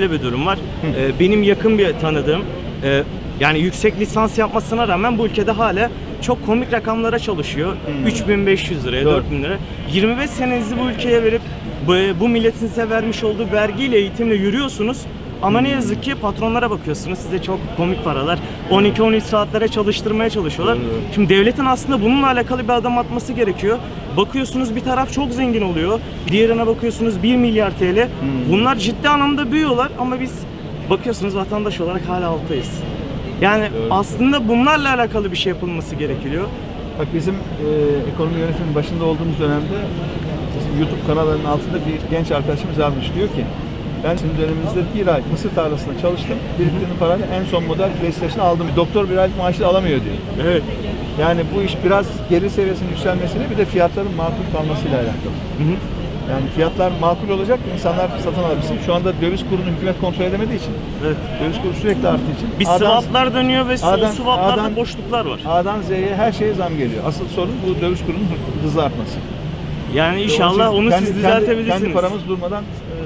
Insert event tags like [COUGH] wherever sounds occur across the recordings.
Böyle bir durum var. Ee, benim yakın bir tanıdığım e, yani yüksek lisans yapmasına rağmen bu ülkede hala çok komik rakamlara çalışıyor. 3500 liraya, Doğru. 4000 lira. 25 senenizi bu ülkeye verip bu, bu milletin size vermiş olduğu vergiyle, eğitimle yürüyorsunuz. Ama ne yazık ki patronlara bakıyorsunuz size çok komik paralar 12-13 saatlere çalıştırmaya çalışıyorlar. Şimdi devletin aslında bununla alakalı bir adım atması gerekiyor. Bakıyorsunuz bir taraf çok zengin oluyor. Diğerine bakıyorsunuz 1 milyar TL. Bunlar ciddi anlamda büyüyorlar ama biz bakıyorsunuz vatandaş olarak hala alttayız. Yani aslında bunlarla alakalı bir şey yapılması gerekiyor. Bak bizim e, ekonomi yönetiminin başında olduğumuz dönemde bizim YouTube kanallarının altında bir genç arkadaşımız yazmış. Diyor ki ben sizin döneminizde bir ay mısır tarlasında çalıştım. Biriktirdiğim parayla en son model PlayStation aldım. Doktor bir aylık maaşı da alamıyor diyor. Evet. Yani bu iş biraz gelir seviyesinin yükselmesiyle bir de fiyatların makul kalmasıyla alakalı. Hı hı. Yani fiyatlar makul olacak, insanlar satın alabilsin. Şu anda döviz kurunu hükümet kontrol edemediği için, Evet. döviz kuru sürekli arttığı için. Bir A'dan- swaplar dönüyor ve A'dan- swaplarda A'dan- boşluklar var. A'dan Z'ye her şeye zam geliyor. Asıl sorun bu döviz kurunun hızlı artması. Yani inşallah onu kendi- siz kendi- düzeltebilirsiniz. Kendi paramız durmadan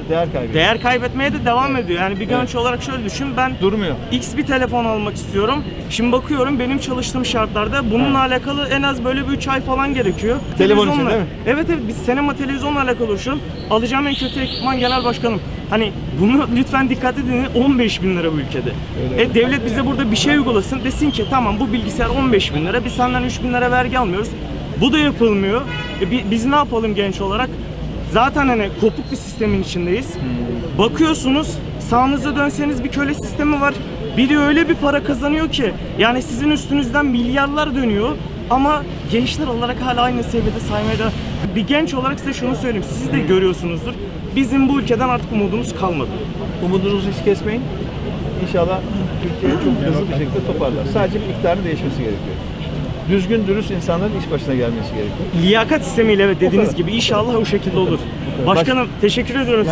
e, değer kaybediyor. Değer kaybetmeye de devam ediyor. Yani bir genç olarak şöyle düşün. Ben Durmuyor. X bir telefon almak istiyorum. Şimdi bakıyorum benim çalıştığım şartlarda bununla alakalı en az böyle bir 3 ay falan gerekiyor. Telefon için değil mi? Evet evet biz sinema televizyonla alakalı uğraşıyorum. Alacağım en kötü ekipman genel başkanım. Hani bunu [LAUGHS] lütfen dikkat edin 15 bin lira bu ülkede. Öyle. E, devlet bize burada bir şey uygulasın desin ki tamam bu bilgisayar 15 bin lira biz senden 3 bin lira vergi almıyoruz. Bu da yapılmıyor. E, bi- biz ne yapalım genç olarak? Zaten hani kopuk bir sistemin içindeyiz. Bakıyorsunuz sağınıza dönseniz bir köle sistemi var. Biri öyle bir para kazanıyor ki yani sizin üstünüzden milyarlar dönüyor ama gençler olarak hala aynı seviyede saymaya. Bir genç olarak size şunu söyleyeyim. Siz de görüyorsunuzdur. Bizim bu ülkeden artık umudumuz kalmadı. Umudunuzu hiç kesmeyin. İnşallah Türkiye çok hızlı bir şekilde toparlar. Sadece bir iktidarın değişmesi gerekiyor. Düzgün, dürüst insanların iş başına gelmesi gerekiyor. Liyakat sistemiyle dediğiniz gibi inşallah o şekilde olur. Başkanım teşekkür ediyorum.